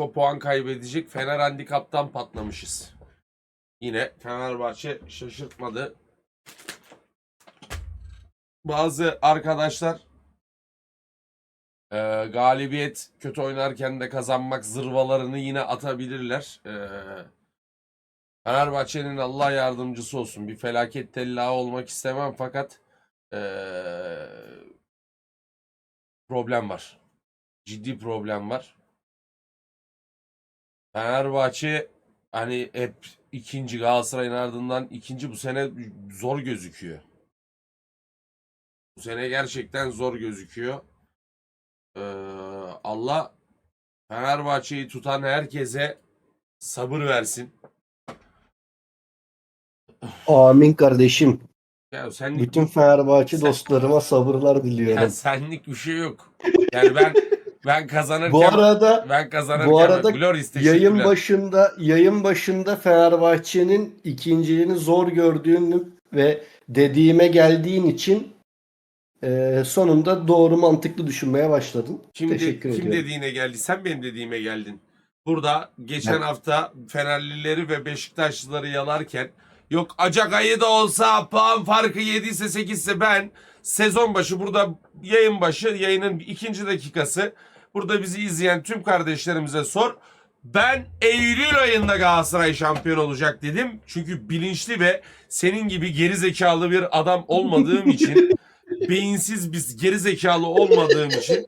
Atletico puan kaybedecek. Fener handikaptan patlamışız. Yine Fenerbahçe şaşırtmadı. Bazı arkadaşlar e, galibiyet kötü oynarken de kazanmak zırvalarını yine atabilirler. E, Fenerbahçe'nin Allah yardımcısı olsun. Bir felaket tellahı olmak istemem fakat e, problem var. Ciddi problem var. Fenerbahçe hani hep ikinci Galatasaray'ın ardından ikinci bu sene zor gözüküyor. Bu sene gerçekten zor gözüküyor. Ee, Allah Fenerbahçe'yi tutan herkese sabır versin. Amin kardeşim. Ya sen Bütün Fenerbahçe Sen- dostlarıma sabırlar diliyorum. ya senlik bir şey yok. Yani ben ben kazanırken Bu arada ben kazanırken bu arada Gloris yayın başında yayın başında Fenerbahçe'nin ikinciliğini zor gördüğünü ve dediğime geldiğin için e, sonunda doğru mantıklı düşünmeye başladın. Kim, de- Teşekkür kim ediyorum. dediğine geldi? Sen benim dediğime geldin. Burada geçen Evet. hafta Fenerlileri ve Beşiktaşlıları yalarken yok Acak ayı da olsa puan farkı 7 ise 8 ise ben sezon başı burada yayın başı yayının ikinci dakikası burada bizi izleyen tüm kardeşlerimize sor. Ben Eylül ayında Galatasaray şampiyon olacak dedim. Çünkü bilinçli ve senin gibi geri zekalı bir adam olmadığım için beyinsiz biz geri zekalı olmadığım için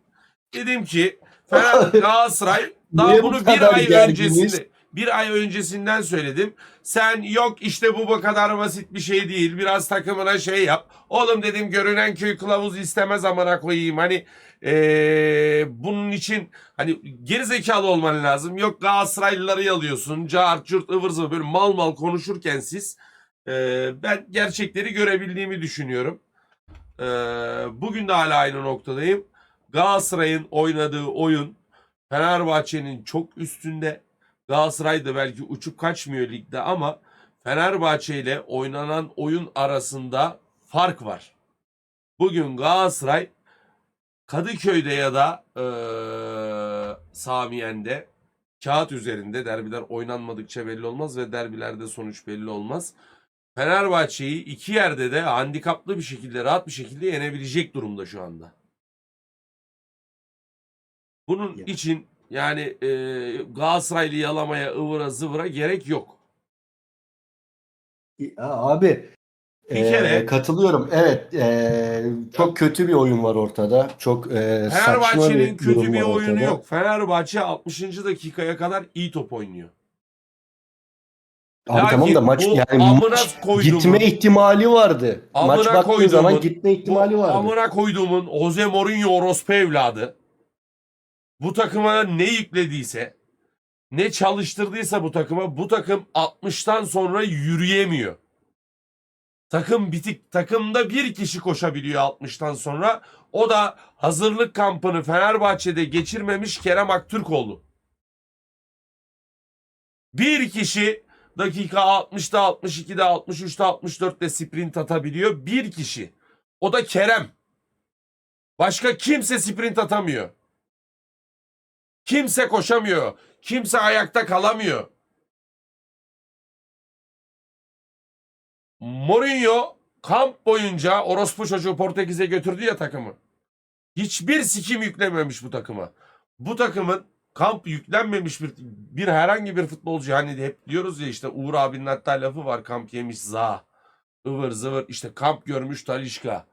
dedim ki Galatasaray daha Niye bu bunu bir kadar ay öncesinde bir ay öncesinden söyledim. Sen yok işte bu bu kadar basit bir şey değil. Biraz takımına şey yap. Oğlum dedim görünen köy kılavuz istemez amına koyayım. Hani eee, bunun için hani geri zekalı olman lazım. Yok Galatasaraylıları yalıyorsun. Cart curt ıvır zıvır böyle mal mal konuşurken siz eee, ben gerçekleri görebildiğimi düşünüyorum. Ee, bugün de hala aynı noktadayım. Galatasaray'ın oynadığı oyun Fenerbahçe'nin çok üstünde. Galatasaray da belki uçup kaçmıyor ligde ama Fenerbahçe ile oynanan oyun arasında fark var. Bugün Galatasaray Kadıköy'de ya da eee Samiyen'de kağıt üzerinde derbiler oynanmadıkça belli olmaz ve derbilerde sonuç belli olmaz. Fenerbahçe'yi iki yerde de handikaplı bir şekilde, rahat bir şekilde yenebilecek durumda şu anda. Bunun Ya. için yani e, Galatasaraylı yalamaya, ıvıra zıvıra gerek yok. Ya abi Bir e, kere- katılıyorum. Evet e, çok kötü bir oyun var ortada. Çok e, Fenerbahçe'nin kötü bir oyunu ortada. yok. Fenerbahçe 60. dakikaya kadar iyi top oynuyor. Abi Lakin tamam da maç yani maç gitme ihtimali vardı. Amına maç baktığın zaman gitme ihtimali Bu vardı. amına koyduğumun Jose Mourinho orospu evladı bu takıma ne yüklediyse ne çalıştırdıysa bu takıma bu takım 60'tan sonra yürüyemiyor. Takım bitik. Takımda bir kişi koşabiliyor 60'tan sonra. O da hazırlık kampını Fenerbahçe'de geçirmemiş Kerem Aktürkoğlu. Bir kişi dakika 60'da 62'de 63'te 64'te sprint atabiliyor. Bir kişi. O da Kerem. Başka kimse sprint atamıyor. Kimse koşamıyor. Kimse ayakta kalamıyor. Mourinho kamp boyunca orospu çocuğu Portekiz'e götürdü ya takımı. Hiçbir sikim yüklememiş bu takıma. Bu takımın kamp yüklenmemiş bir, bir herhangi bir futbolcu hani hep diyoruz ya işte Uğur abinin hatta lafı var kamp yemiş za. ıvır zıvır işte kamp görmüş Talişka.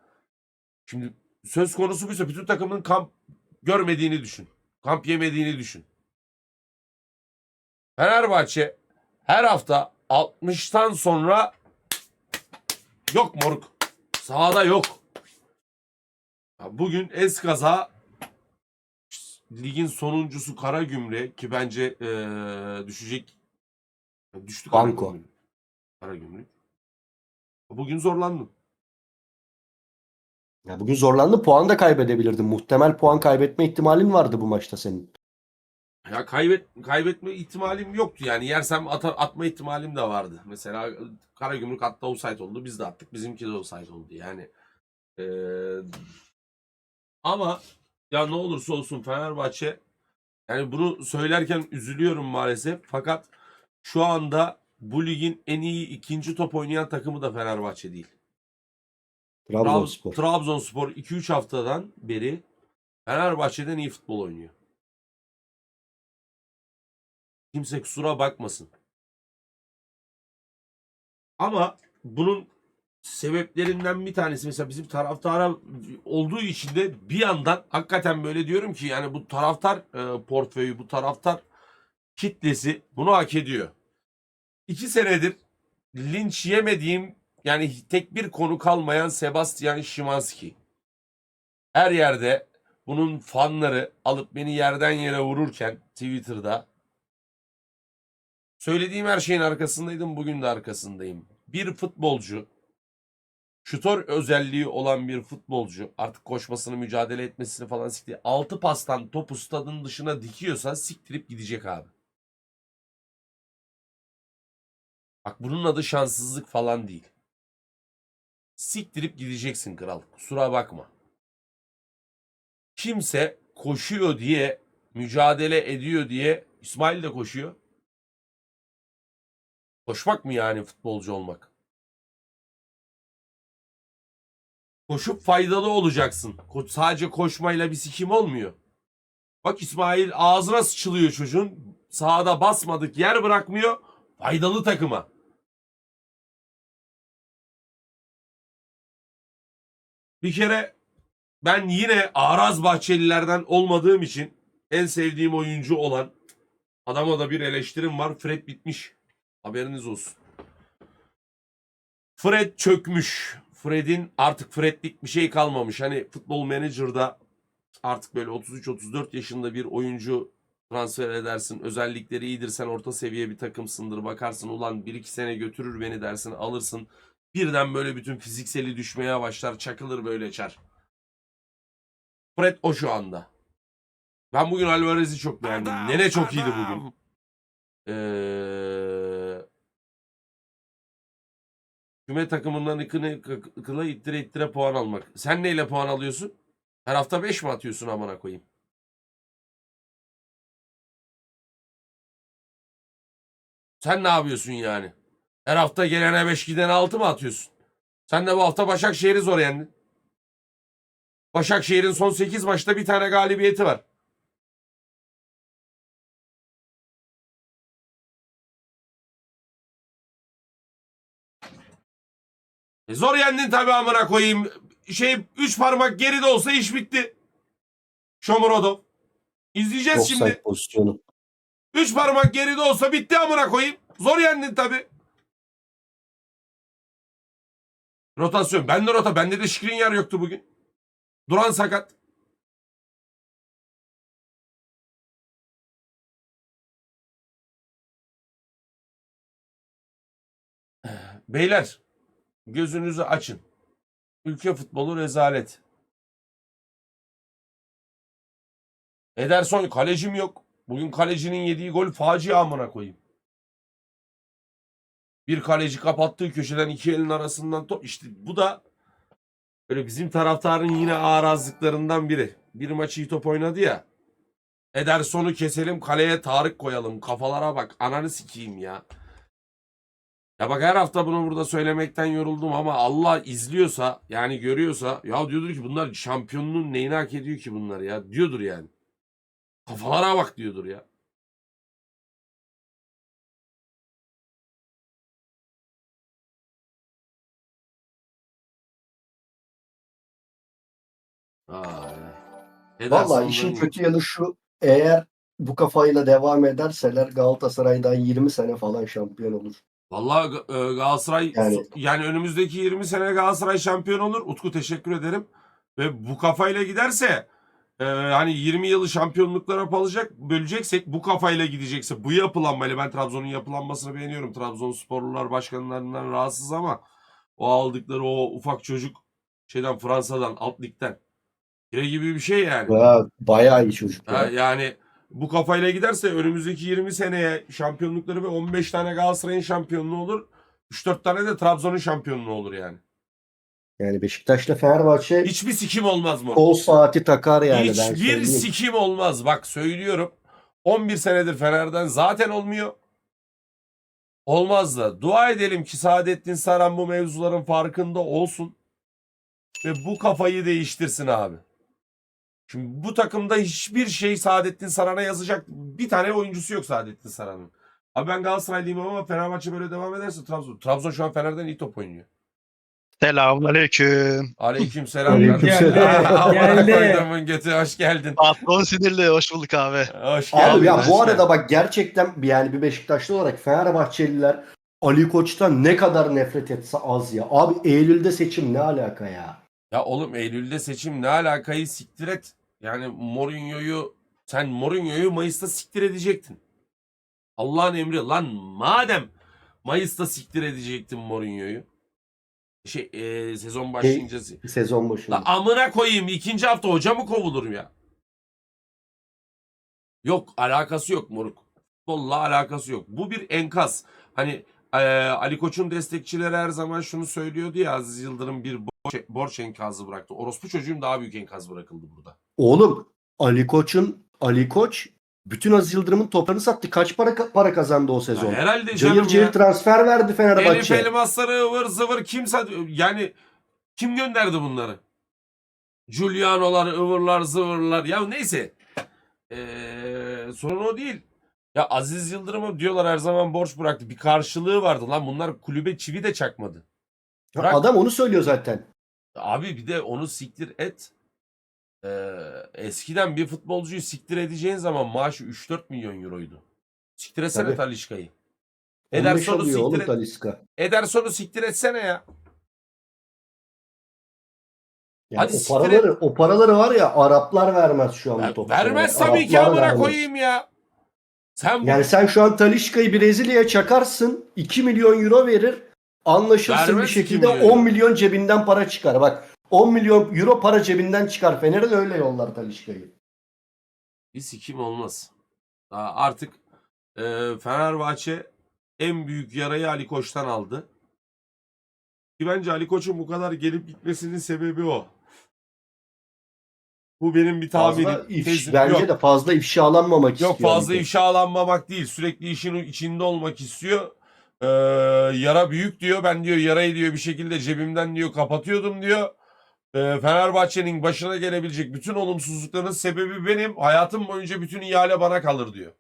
Şimdi söz konusu buysa bütün takımın kamp görmediğini düşün. Kamp yemediğini düşün. Fenerbahçe her hafta 60'tan sonra yok moruk. Sahada yok. Ya Bugün eskaza ligin sonuncusu Karagümrük ki bence eee, düşecek. Düştü Banko. Karagümrük. Bugün zorlandım. Ya bugün zorlandı. Puan da kaybedebilirdin. Muhtemel puan kaybetme ihtimalin vardı bu maçta senin. Ya kaybet kaybetme ihtimalim yoktu yani yersem ata- atma ihtimalim de vardı. Mesela Karagümrük attı offside oldu biz de attık bizimki de offside oldu yani. Eee, ama ya ne olursa olsun Fenerbahçe Yani bunu söylerken üzülüyorum maalesef. Fakat şu anda bu ligin en iyi ikinci top oynayan takımı da Fenerbahçe değil. Trab- Trabzonspor. Trabzonspor 2-3 haftadan beri Fenerbahçe'den iyi futbol oynuyor. Kimse kusura bakmasın. Ama bunun sebeplerinden bir tanesi mesela bizim taraftara olduğu için de bir yandan hakikaten böyle diyorum ki yani bu taraftar e, portföyü, bu taraftar kitlesi bunu hak ediyor. İki senedir linç yemediğim yani tek bir konu kalmayan Sebastian Szymanski. Her yerde bunun fanları alıp beni yerden yere vururken Twitter'da söylediğim her şeyin arkasındaydım. Bugün de arkasındayım. Bir futbolcu şutör özelliği olan bir futbolcu artık koşmasını mücadele etmesini falan siktir. Altı pastan topu stadın dışına dikiyorsa siktirip gidecek abi. Bak bunun adı şanssızlık falan değil. Siktirip gideceksin kral. Kusura bakma. Kimse koşuyor diye, mücadele ediyor diye İsmail de koşuyor. Koşmak mı yani futbolcu olmak? Koşup faydalı olacaksın. Ko- sadece koşmayla bir sikim olmuyor. Bak İsmail ağzına sıçılıyor çocuğun. Sahada basmadık yer bırakmıyor. Faydalı takıma. Bir kere ben yine Araz Bahçelilerden olmadığım için en sevdiğim oyuncu olan adama da bir eleştirim var. Fred bitmiş. Haberiniz olsun. Fred çökmüş. Fred'in artık Fred'lik bir şey kalmamış. Hani futbol menajerda artık böyle 33-34 yaşında bir oyuncu transfer edersin. Özellikleri iyidir. Sen orta seviye bir takımsındır. Bakarsın ulan 1-2 sene götürür beni dersin alırsın. Birden böyle bütün fizikseli düşmeye başlar. Çakılır böyle çar. Fred o şu anda. Ben bugün Alvarez'i çok beğendim. Nene çok iyiydi bugün. Ee, küme takımından ıkını ıkıla ittire ittire puan almak. Sen neyle puan alıyorsun? Her hafta 5 mi atıyorsun amına koyayım? Sen ne yapıyorsun yani? Her hafta gelene 5 gidene 6 mı atıyorsun? Sen de bu hafta Başakşehir'i zor yendin. Başakşehir'in son 8 maçta bir tane galibiyeti var. E zor yendin tabii amına koyayım. Şey 3 parmak geride olsa iş bitti. Shomurodov. İzleyeceğiz Offside şimdi. pozisyonu. 3 parmak geride olsa bitti amına koyayım. Zor yendin tabii. Rotasyon. Bende rota. Bende de Skriniar yoktu bugün. Duran sakat. Beyler gözünüzü açın. Ülke futbolu rezalet. Ederson kalecim yok. Bugün kalecinin yediği gol facia amına koyayım. Bir kaleci kapattığı köşeden iki elin arasından top. İşte bu da böyle bizim taraftarın yine ağrazlıklarından biri. Bir maçı iyi top oynadı ya. Ederson'u keselim kaleye Tarık koyalım. Kafalara bak ananı sikeyim ya. Ya bak her hafta bunu burada söylemekten yoruldum ama Allah izliyorsa yani görüyorsa ya diyordur ki bunlar şampiyonluğun neyini hak ediyor ki bunlar ya diyordur yani. Kafalara bak diyordur ya. Ay. Valla işin kötü yanı şu. Eğer bu kafayla devam ederseler Galatasaray'dan 20 sene falan şampiyon olur. Vallahi Ga- e, Galatasaray yani, Yani- önümüzdeki 20 sene Galatasaray şampiyon olur. Utku teşekkür ederim. Ve bu kafayla giderse e, hani 20 yılı şampiyonluklara alacak böleceksek bu kafayla gidecekse bu yapılanmayla ben Trabzon'un yapılanmasını beğeniyorum. Trabzonsporlular başkanlarından rahatsız ama o aldıkları o ufak çocuk şeyden Fransa'dan alt ligden Pire gibi bir şey yani. Ya, bayağı iyi çocuk. ya. Ha, yani bu kafayla giderse önümüzdeki 20 seneye şampiyonlukları ve 15 tane Galatasaray'ın şampiyonluğu olur. 3-4 tane de Trabzon'un şampiyonluğu olur yani. Yani Beşiktaş'la Fenerbahçe Hiçbir sikim olmaz mı? kol saati takar yani ben Hiçbir söyleyeyim. sikim olmaz. Bak söylüyorum. 11 senedir Fener'den zaten olmuyor. Olmaz da. Dua edelim ki Saadettin Saran bu mevzuların farkında olsun. Ve bu kafayı değiştirsin abi. Şimdi bu takımda hiçbir şey Saadettin Saran'a yazacak bir tane oyuncusu yok Saadettin Saran'ın. Abi ben Galatasaraylıyım ama Fenerbahçe böyle devam ederse Trabzon. Trabzon şu an Fener'den iyi top oynuyor. Selamünaleyküm. Aleyküm selam. Aleykümselam. Geldi. götü hoş geldin. Patron sinirli. Hoş bulduk abi. Hoş geldin. Abi ya bu geldin. arada bak gerçekten yani bir Beşiktaşlı olarak Fenerbahçeliler Ali Koç'tan ne kadar nefret etse az ya. Abi Eylül'de seçim ne alaka ya? Ya oğlum Eylül'de seçim ne alakayı siktir et. Yani Mourinho'yu sen Mourinho'yu Mayıs'ta siktir edecektin. Allah'ın emri lan madem Mayıs'ta siktir edecektin Mourinho'yu. Şey e, sezon başlayınca Sezon başında. La amına koyayım ikinci hafta hoca mı kovulur ya? Yok alakası yok moruk. Futbolla alakası yok. Bu bir enkaz. Hani e, Ali Koç'un destekçileri her zaman şunu söylüyordu ya Aziz Yıldırım bir borç, borç enkazı bıraktı. Orospu çocuğum daha büyük enkaz bırakıldı burada. Oğlum Ali Koç'un Ali Koç bütün Aziz Yıldırım'ın toplarını sattı. Kaç para para kazandı o Ya sezon? herhalde Cayır canım cayır ya. transfer verdi Elif Fenerbahçe. elmasları ıvır zıvır kimse yani kim gönderdi bunları? Giuliano'lar, ıvırlar, zıvırlar. Ya neyse. Ee, sorun o değil. Ya Aziz Yıldırım'a diyorlar her zaman borç bıraktı. Bir karşılığı vardı lan. Bunlar kulübe çivi de çakmadı. Bırak. Adam onu söylüyor zaten. Abi bir de onu siktir et. Ee, eskiden bir futbolcuyu siktir edeceğin zaman maaşı 3-4 milyon euroydu. Siktir etsene Tabii. Talişka'yı. 15 Ederson'u oğlum siktir et. Talisca. Ederson'u siktir etsene ya. Yani Hadi o paraları o paraları var ya Araplar vermez şu an bu Ver- topçulara. vermez tabii ki Araplar amına vermez. koyayım ya. Sen bu Yani sen şu an Talişka'yı Brezilya'ya çakarsın 2 milyon euro verir anlaşırsın Vermez bir ki şekilde milyon 10 milyon cebinden para çıkar. Bak 10 milyon euro para cebinden çıkar. Fener'in öyle yollar Talişka'yı. bir sikim olmaz. Daha artık e, Fenerbahçe en büyük yarayı Ali Koç'tan aldı. Ki bence Ali Koç'un bu kadar gelip gitmesinin sebebi o. Bu benim bir Fazla tahminim. ifş, bence Yok. de fazla ifşalanmamak Yok istiyor. fazla Ali Koç. ifşalanmamak değil. Sürekli işin içinde olmak istiyor. Ee, yara büyük diyor. Ben diyor yarayı diyor bir şekilde cebimden diyor kapatıyordum diyor. Ee, Fenerbahçe'nin başına gelebilecek bütün olumsuzlukların sebebi benim. Hayatım boyunca bütün ihale bana kalır diyor.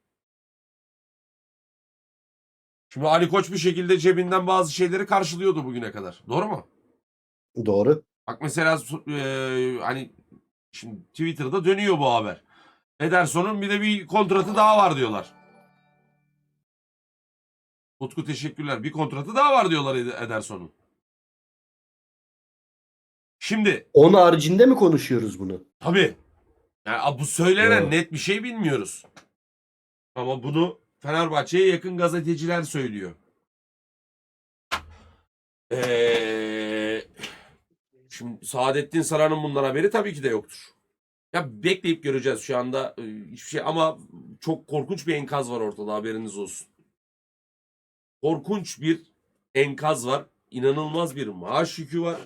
Şimdi Ali Koç bir şekilde cebinden bazı şeyleri karşılıyordu bugüne kadar. Doğru mu? Doğru. Bak mesela e, hani şimdi Twitter'da dönüyor bu haber. Ederson'un bir de bir kontratı daha var diyorlar. Utku teşekkürler. Bir kontratı daha var diyorlar Ed- Ederson'un. Şimdi Onun haricinde mi konuşuyoruz bunu? tabii yani bu söylenen Doğru. net bir şey bilmiyoruz. Ama bunu Fenerbahçe'ye yakın gazeteciler söylüyor. Ee, şimdi Saadettin Saran'ın bundan haberi tabii ki de yoktur. Ya bekleyip göreceğiz şu anda e, hiçbir şey ama çok korkunç bir enkaz var ortada haberiniz olsun. Korkunç bir enkaz var. İnanılmaz bir maaş yükü var.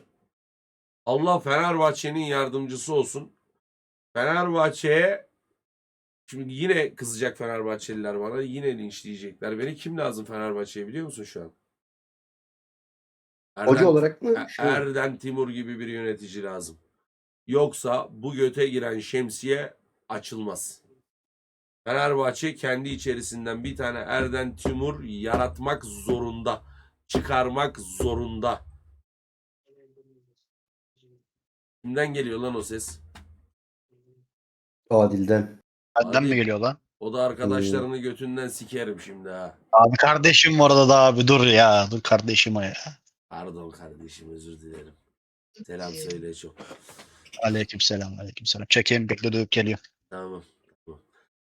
Allah Fenerbahçe'nin yardımcısı olsun. Fenerbahçe'ye şimdi yine kızacak Fenerbahçeliler bana. Yine linçleyecekler. Beni kim lazım Fenerbahçe'ye biliyor musun şu an? Hoca Erden- olarak mı? Şey, Erden Timur gibi bir yönetici lazım. Yoksa bu göte giren şemsiye açılmaz. Fenerbahçe kendi içerisinden bir tane Erden Timur yaratmak zorunda. Çıkarmak zorunda. Kimden geliyor lan o ses? Adil'den. Benden mi geliyor lan? O da arkadaşlarını götünden sikerim şimdi ha. Abi kardeşim var orada da abi dur ya. Dur kardeşim ya. Pardon kardeşim özür dilerim. Selam söyle çok. Aleyküm selam aleyküm selam. Çekeyim bekle dövüp geliyor. Tamam.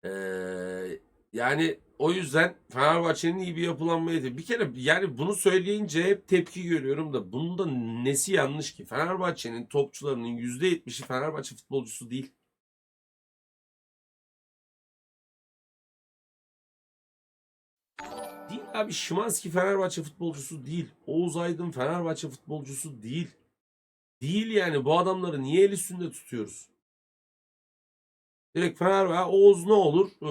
Ee, yani o yüzden Fenerbahçe'nin iyi bir yapılanma yedi. Bir kere yani bunu söyleyince hep tepki görüyorum da bunun da nesi yanlış ki? Fenerbahçe'nin topçularının %70'i Fenerbahçe futbolcusu değil. Değil abi Şimanski Fenerbahçe futbolcusu değil. Oğuz Aydın Fenerbahçe futbolcusu değil. Değil yani bu adamları niye el üstünde tutuyoruz? Direkt Fenerbahçe Oğuz ne olur? Ee,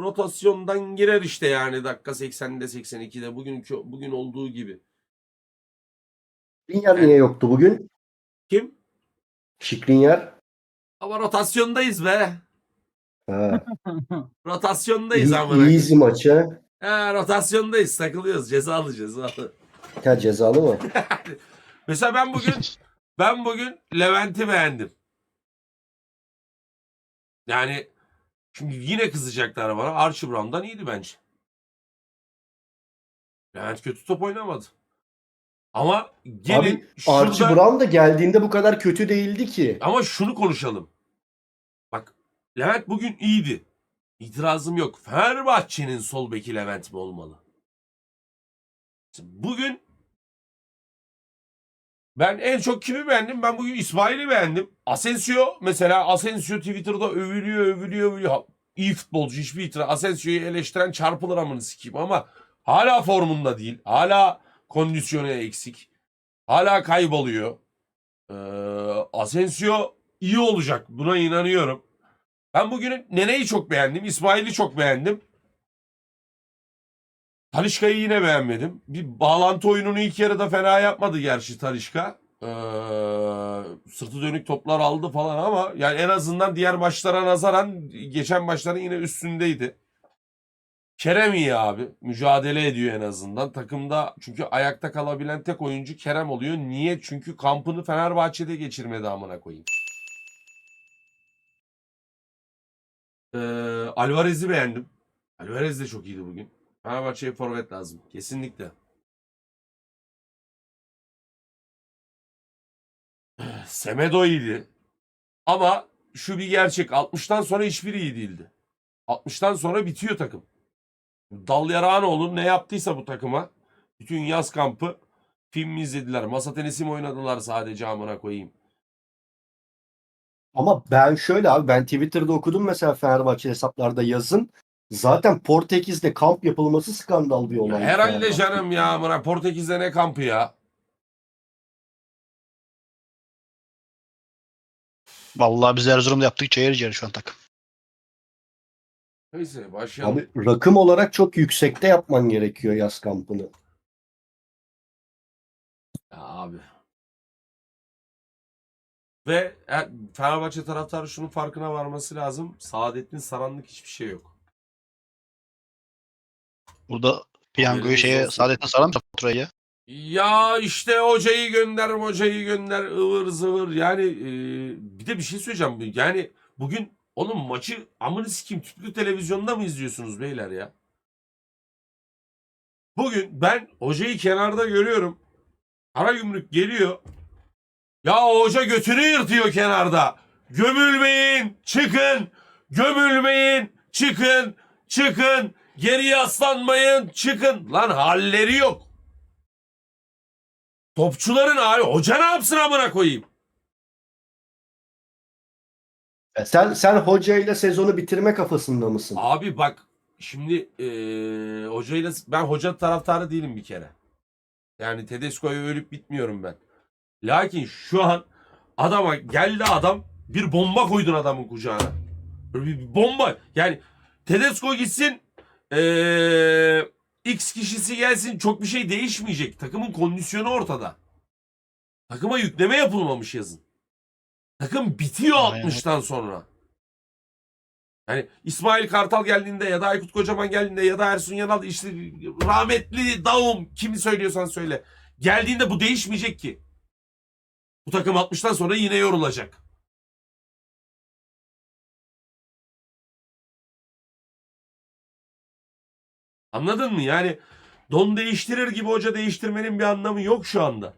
rotasyondan girer işte yani dakika 80'de 82'de bugünkü bugün olduğu gibi. Şikrinyar niye yoktu bugün? Kim? Şikrinyar. Ama rotasyondayız be. Ha. Rotasyondayız İyi- amına. Easy maçı. He, rotasyondayız takılıyoruz cezalı cezalı. Ha cezalı mı? Mesela ben bugün ben bugün Levent'i beğendim. Yani şimdi yine kızacaklar bana. Archie Brown'dan iyiydi bence. Levent kötü top oynamadı. Ama gelin Abi şurada Archie Brown da geldiğinde bu kadar kötü değildi ki. ama şunu konuşalım. Bak Levent bugün iyiydi. İtirazım yok. Fenerbahçe'nin sol beki Levent mi olmalı? Bugün ben en çok kimi beğendim? Ben bugün İsmail'i beğendim. Asensio mesela Asensio Twitter'da övülüyor övülüyor övülüyor. İyi futbolcu hiçbir itiraz. Asensio'yu eleştiren çarpılır amını sikeyim ama hala formunda değil. Hala kondisyonu eksik. Hala kayboluyor. Ee, Asensio iyi olacak. Buna inanıyorum. Ben bugün Nene'yi çok beğendim. İsmail'i çok beğendim. Talişka'yı yine beğenmedim. Bir bağlantı oyununu ilk yarıda fena yapmadı gerçi Talişka. Ee, sırtı dönük toplar aldı falan ama yani en azından diğer maçlara nazaran geçen maçların yine üstündeydi. Kerem iyi abi. Mücadele ediyor en azından. Takımda çünkü ayakta kalabilen tek oyuncu Kerem oluyor. Niye? Çünkü kampını Fenerbahçe'de geçirmedi amına koyayım. Ee, Alvarez'i beğendim. Alvarez de çok iyiydi bugün. Fenerbahçe'ye forvet lazım. Kesinlikle. Semedo iyiydi. Ama şu bir gerçek. 60'tan sonra hiçbiri iyi değildi. 60'tan sonra bitiyor takım. Dal yarağın olur ne yaptıysa bu takıma. Bütün yaz kampı film izlediler? Masa tenisi mi oynadılar sadece amına koyayım. Ama ben şöyle abi ben Twitter'da okudum mesela Fenerbahçe hesaplarda yazın. Zaten Portekiz'de kamp yapılması skandal bir olay. herhalde canım ya amına Portekiz'de ne kampı ya? Vallahi biz Erzurum'da yaptık ciğer ciğer şu an takım. Neyse başlayalım. Abi rakım olarak çok yüksekte yapman gerekiyor yaz kampını. Ya abi. Ve e, Fenerbahçe taraftarı şunun farkına varması lazım. Saadettin Saranlık hiçbir şey yok. Burada piyangoyu şeye Saran mı faturayı ya? Ya işte hocayı gönder, hocayı gönder, ıvır zıvır. Yani e, bir de bir şey söyleyeceğim. Yani bugün onun maçı amını sikeyim tüplü televizyonda mı izliyorsunuz beyler ya? Bugün ben hocayı kenarda görüyorum. Karagümrük geliyor. Ya hoca götünü yırtıyor kenarda. Gömülmeyin, çıkın. Gömülmeyin, çıkın, çıkın. Geri yaslanmayın, çıkın. Lan halleri yok. Topçuların hali. Hoca ne yapsın amına koyayım? E Sen sen hocayla sezonu bitirme kafasında mısın? Abi bak şimdi eee hocayla ben hoca taraftarı değilim bir kere. Yani Tedesco'ya ölüp bitmiyorum ben. Lakin şu an adama geldi adam bir bomba koydun adamın kucağına. Böyle bir bomba. Yani Tedesco gitsin eee, X kişisi gelsin çok bir şey değişmeyecek. Takımın kondisyonu ortada. Takıma yükleme yapılmamış yazın. Takım bitiyor Aynen. 60'tan sonra. Yani İsmail Kartal geldiğinde ya da Aykut Kocaman geldiğinde ya da Ersun Yanal işte rahmetli Davum kimi söylüyorsan söyle. Geldiğinde bu değişmeyecek ki. Bu takım 60'tan sonra yine yorulacak. Anladın mı? Yani don değiştirir gibi hoca değiştirmenin bir anlamı yok şu anda.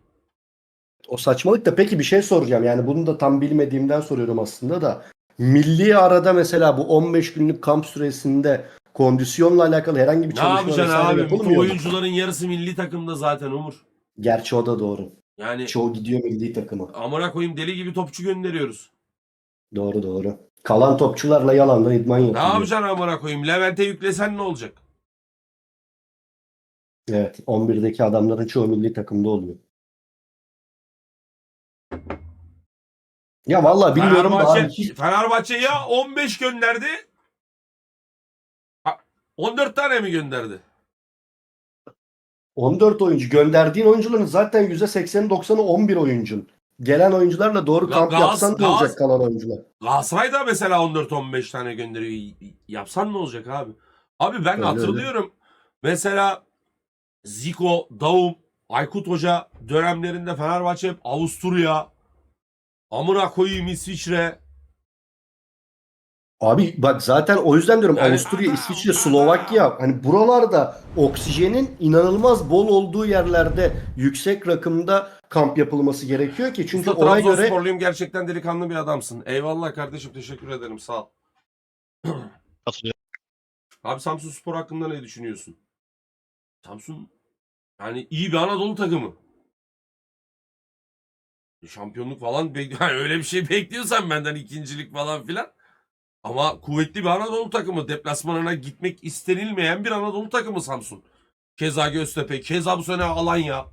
O saçmalık da peki bir şey soracağım. Yani bunu da tam bilmediğimden soruyorum aslında da. Milli arada mesela bu 15 günlük kamp süresinde kondisyonla alakalı herhangi bir Ne çalışma yapacaksın vesaire abi? Yapılmıyor mu? oyuncuların yarısı milli takımda zaten Umur. Gerçi o da doğru. Yani Çoğu gidiyor milli takıma. amına koyayım deli gibi topçu gönderiyoruz. Doğru doğru. Kalan topçularla yalandan idman Ne yapacaksın amına koyayım? Levent'e yüklesen ne olacak? Evet. 11'deki adamların çoğu milli takımda oluyor. Ya vallahi bilmiyorum da Fenerbahçe, abi Fenerbahçe ya 15 gönderdi. Ha, 14 tane mi gönderdi? 14 oyuncu gönderdiğin oyuncuların zaten %80'i 90'ı 11 oyuncun. Gelen oyuncularla doğru kamp Gaz- yapsan ne Gaz- olacak kalan oyuncular? Galatasaray da mesela 14-15 tane gönderiyor. Yapsan ne olacak abi? Abi ben Öyle hatırlıyorum. Mesela Zico, Daum, Aykut Hoca dönemlerinde Fenerbahçe hep Avusturya, amına koyayım İsviçre. Abi bak zaten o yüzden diyorum Yani- Avusturya, İsviçre, Slovakya hani buralarda oksijenin inanılmaz bol olduğu yerlerde yüksek rakımda kamp yapılması gerekiyor ki çünkü Usta ona göre Trabzonsporluyum gerçekten delikanlı bir adamsın. Eyvallah kardeşim teşekkür ederim sağ ol. Katılıyorum. Abi Samsun Spor hakkında ne düşünüyorsun? Samsun yani iyi bir Anadolu takımı. Şampiyonluk falan bek- yani öyle bir şey bekliyorsan benden ikincilik falan filan. Ama kuvvetli bir Anadolu takımı. Deplasmanına gitmek istenilmeyen bir Anadolu takımı Samsun. Keza Göztepe, keza bu sene Alanya.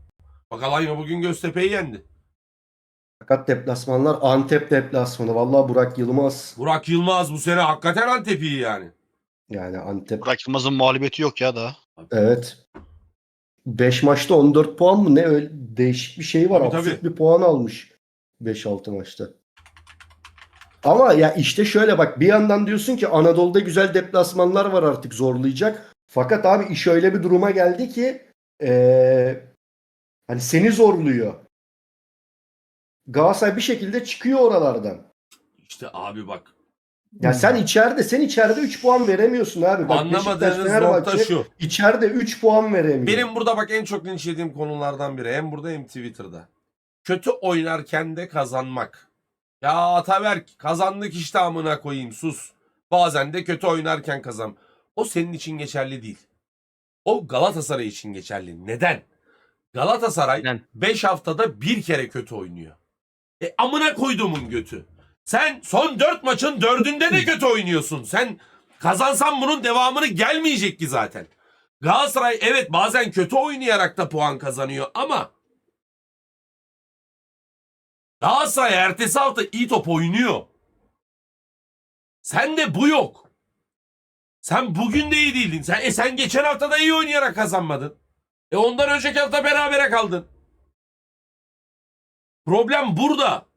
Bak Alanya bugün Göztepe'yi yendi. fakat deplasmanlar Antep deplasmanı. Vallahi Burak Yılmaz Burak Yılmaz bu sene hakikaten Antep iyi yani. yani Antep Burak Yılmaz'ın mağlubiyeti yok ya daha. evet 5 maçta 14 puan mı ne öyle değişik bir şey var. Tabii, Absürt tabii. bir puan almış 5-6 maçta. Ama ya işte şöyle bak bir yandan diyorsun ki Anadolu'da güzel deplasmanlar var artık zorlayacak. Fakat abi iş öyle bir duruma geldi ki eee, hani seni zorluyor. Galatasaray bir şekilde çıkıyor oralardan. İşte abi bak Ya sen içeride sen içeride 3 puan veremiyorsun abi. Bak Beşiktaş, anlamadığınız nokta Fenerbahçe şu. içeride 3 puan veremiyor. Benim burada bak en çok linç yediğim konulardan biri. Hem burada hem Twitter'da. Kötü oynarken de kazanmak. Ya Ataberk kazandık işte amına koyayım sus. Bazen de kötü oynarken kazan. O senin için geçerli değil. O Galatasaray için geçerli. Neden? Galatasaray Neden? 5 haftada bir kere kötü oynuyor. E amına koyduğumun götü. Sen son 4 maçın 4'ünde de kötü oynuyorsun. Sen kazansan bunun devamını gelmeyecek ki zaten. Galatasaray evet bazen kötü oynayarak da puan kazanıyor ama Galatasaray ertesi hafta iyi top oynuyor. Sen de bu yok. Sen bugün de iyi değildin. Sen, e sen geçen hafta da iyi oynayarak kazanmadın. E ondan önceki hafta berabere kaldın. Problem burada.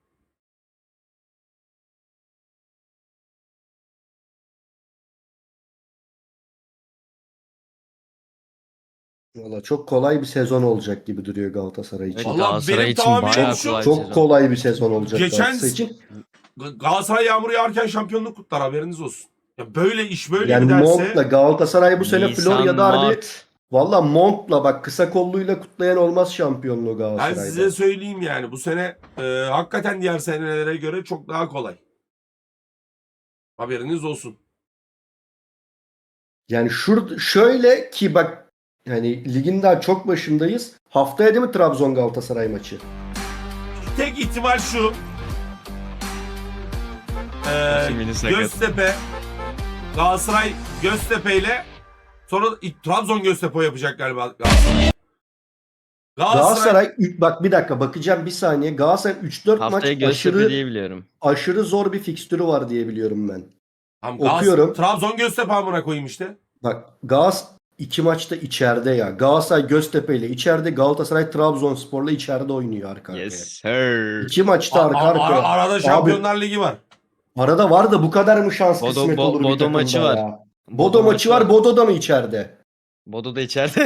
Valla çok kolay bir sezon olacak gibi duruyor Galatasaray için. Evet, Vallahi Galatasaray benim için tahminim bayağı şu- kolay Çok sezon. kolay bir sezon olacak Geçen- Galatasaray için. Ga- Galatasaray yağmur yağarken şampiyonluk kutlar haberiniz olsun. Ya böyle iş böyle Yani giderse Mont'la Galatasaray bu sene Nisan, Florya'da harbi Mart. valla Mont'la bak kısa kolluyla kutlayan olmaz şampiyonluğu ben Galatasaray'da. size söyleyeyim yani bu sene e, hakikaten diğer senelere göre çok daha kolay. Haberiniz olsun. Yani şur şöyle ki bak yani ligin daha çok başındayız. Haftaya değil mi Trabzon Galatasaray maçı? Tek ihtimal şu. Ee. Göztepe Galatasaray Göztepe ile sonra Trabzon Göztepe yapacak galiba Galatasaray. Galatasaray, Galatasaray üç- bak bir dakika bakacağım bir saniye. Galatasaray 3-4 maç Haftaya Göztepe aşırı diye biliyorum. aşırı zor bir fikstürü var diye biliyorum ben. Tamam, Galatasaray- okuyorum. Trabzon Göztepe amına koyayım işte. Bak Gaz iki maçta içeride ya. Galatasaray Göztepe ile içeride Galatasaray Trabzonspor'la içeride oynuyor arka arkaya. Yes sir. İki maçta arka A- a- arkaya. ara- arada Şampiyonlar Ligi var. Arada var da bu kadar mı şans Bodo- kısmet Bo- olur bir Bodo takımda maçı var. ya? Bodo, maçı var. Bodo da mı içeride? Bodo da içeride.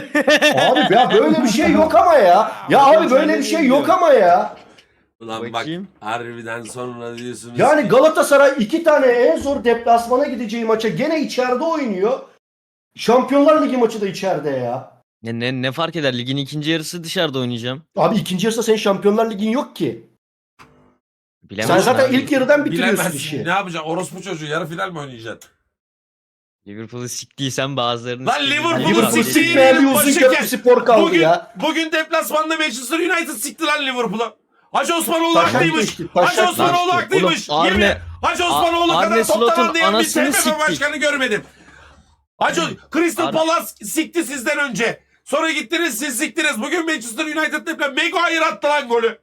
Abi ya böyle bir şey yok ama ya. Ya Bodo abi böyle bir şey yok ama ya. Ulan Bakayım. bak harbiden sonra diyorsunuz. Yani ki- Galatasaray iki tane en zor deplasmana gideceği maça gene içeride oynuyor. Şampiyonlar Ligi maçı da içeride ya. ne, ne, ne fark eder? Ligin ikinci yarısı dışarıda oynayacağım. Abi ikinci yarıda senin Şampiyonlar Ligin yok ki. Bilemezsin Sen zaten abi. ilk yarıdan bitiriyorsun Bilemezsin. işi. Ne yapacaksın? Orospu çocuğu yarı final mi oynayacaksın? Liverpool'u siktiysen bazılarını Lan Liverpool'u gibi Liverpool siktiğin bir yerin uzun başı köprü kes. spor kaldı bugün, ya. Bugün deplasmanda Manchester United sikti lan Liverpool'a. Hacı Osmanoğlu Taşak haklıymış. geçti, taşak Hacı Osmanoğlu geçti. haklıymış. Oğlum, Yemin Arne- et. Hacı Osmanoğlu Arne kadar toptan Slot'un anlayan bir anasını TFF siktik. başkanı görmedim. Hacı Crystal Ar- Palace sikti sizden önce. Sonra gittiniz siz siktiniz. Bugün Manchester United deplasman. Maguire attı lan golü.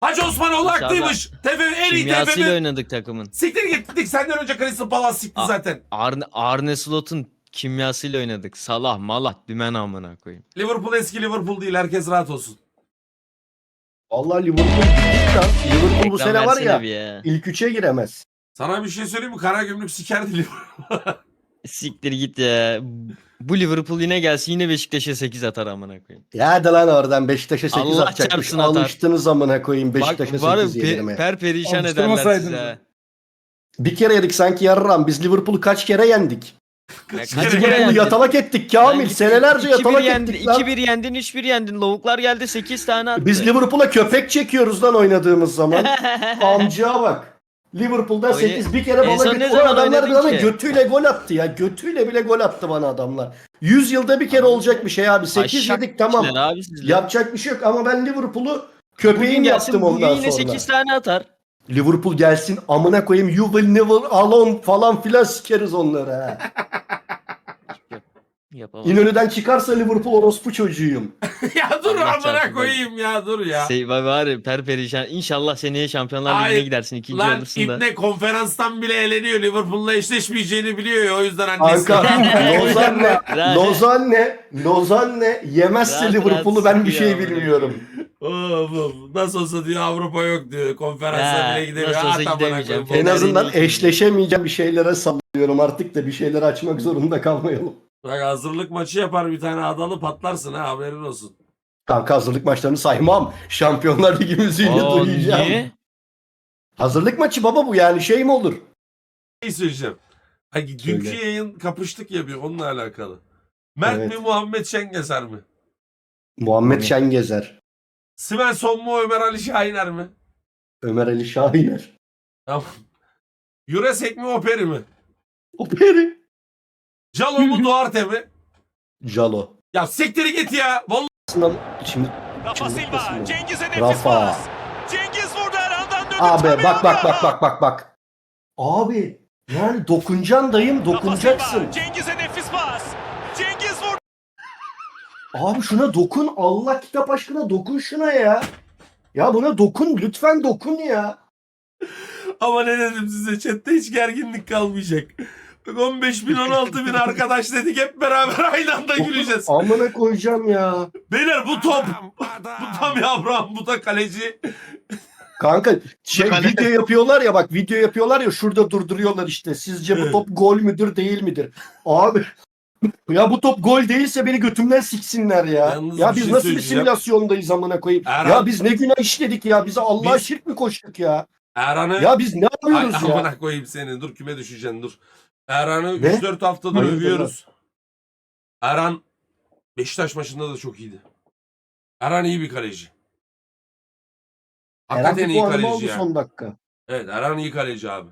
Hacı Osmanoğlu İnşallah. haklıymış. TFF en iyi Kimyasıyla TFF. oynadık takımın. Siktir gittik. Senden önce Crystal Palace sikti Aa. zaten. Arne, Arne Slot'un kimyasıyla oynadık. Salah, Malah, dümen amına koyayım. Liverpool eski Liverpool değil. Herkes rahat olsun. Vallahi Liverpool gitti lan. Liverpool bu Ekran sene var versene ya bir ya. ilk üçe giremez. Sana bir şey söyleyeyim mi? Kara gümrük sikerdi Liverpool. Siktir git ya. Bu Liverpool yine gelsin yine Beşiktaş'a 8 atar amına koyayım. Ya hadi lan oradan Beşiktaş'a 8 Allah atacakmış. çarpsın atar. Alıştınız amına koyayım Bak Beşiktaş'a var ya 8 pe- per perişan ederler Alıştırmasaydınız. size. Bir kere yedik sanki yarram. Biz Liverpool'u kaç kere yendik? Kaç kere Liverpool'u yendin? yatalak ettik Kamil. Lan Senelerce 2-1 yatalak yendin, ettik lan. 2-1 yendin, 3-1 yendin. Lavuklar geldi 8 tane attı. Biz Liverpool'a köpek çekiyoruz lan oynadığımız zaman. Amcaya bak. Liverpool'dan Oyna- 8 bir kere En bana son ne zaman adamlar oynadın bana ki? götüyle gol attı ya. Götüyle bile gol attı bana adamlar. 100 yılda bir kere olacak bir şey abi. 8 Aşağı yedik tamam. Abi sizler. Yapacak bir şey yok ama ben Liverpool'u Bugün köpeğim gelsin, yaptım bugün ondan yine sonra. 8 tane atar. Liverpool gelsin amına koyayım you will never alone falan filan sikeriz onları ha. Yapamaz. İnönü'den çıkarsa Liverpool orospu çocuğuyum. ya dur Allah amına çarpsın koyayım ya dur ya. Şey, var- var ya, per perişan. İnşallah seneye Şampiyonlar Ay, Ligi'ne gidersin. ikinci Lan alırsın da. İbne konferanstan bile eleniyor. Liverpool'la eşleşmeyeceğini biliyor ya o yüzden annesi. Anka, Lozanne, Rahat- Lozanne, Lozanne yemezse Rahat Liverpool'u rahat ben bir şey sıkıyor bilmiyorum. Of, of. Nasıl olsa diyor Avrupa yok diyor. Konferansa Ha, bile gidemiyor. nasıl olsa At amına gidemeyeceğim. koyayım. En Fener'in azından ilk- eşleşemeyeceğim bir şeylere sallıyorum artık da bir şeyleri açmak zorunda kalmayalım. Bak hazırlık maçı yapar bir tane adalı patlarsın ha haberin olsun. Kanka hazırlık maçlarını saymam. Şampiyonlar Ligi müziğini Aa, duyacağım. niye? Hazırlık maçı baba bu yani şey mi olur? şey söyleyeceğim. Hani dünkü Söyle. yayın kapıştık ya bir onunla alakalı. Mert Evet. mi Muhammed Şengeser mi? Muhammed Tabii. Şengezer, Svensson mu Ömer Ali Şahiner mi? Ömer Ali Şahiner. Tamam. Yuresek mi Operi mi? Operi. Calo mu Duarte mi? Jalo. Ya siktir git ya. Vallahi Aslında şimdi Rafa Şimdi Silva, nasıl? Cengiz'e nefis Rafa. pas. Cengiz vurdu Erhan'dan döndü. Abi Tabii bak bak bak bak bak bak. Abi yani dokuncan dayım Rafa dokunacaksın. Silva, Cengiz'e nefis pas. Cengiz vurdu. Abi şuna dokun Allah kitap aşkına dokun şuna ya. Ya buna dokun lütfen dokun ya. ama ne dedim size chatte hiç gerginlik kalmayacak. Bak 15 bin 16 bin arkadaş dedik hep beraber aynı anda güleceğiz. Amına koyacağım ya. Beyler bu top. bu tam Abraham bu da kaleci. Kanka şey Kale. video yapıyorlar ya bak video yapıyorlar ya şurada durduruyorlar işte. Sizce bu top gol müdür değil midir? Abi ya bu top gol değilse beni götümden siksinler ya. Yalnız ya bir biz şey nasıl bir söyleyeceğim. simülasyondayız amına koyayım. Erhan- Ya biz ne günah işledik ya. Bize Allah'a Biz- şirk mi koştuk ya? Erhan'ı Ya biz ne Ay, yapıyoruz ya? amına koyayım seni. Dur küme düşeceksin dur. Erhan'ı Ne? 3-4 haftadır Hayırdır övüyoruz. Erhan Beşiktaş maçında da çok iyiydi. Erhan iyi bir kaleci. Hakikaten iyi kaleci aldı ya. son dakika. Evet Erhan iyi kaleci abi.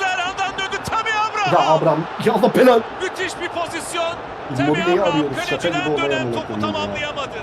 Erhan'dan döndü. Tabii Abraham. Ya Abraham ya Allah belanı. Müthiş bir pozisyon. Tabii Immobile'yi Abraham arıyoruz. Şaka gibi kaleciden olay dönen amına topu koyayım ya. tamamlayamadı.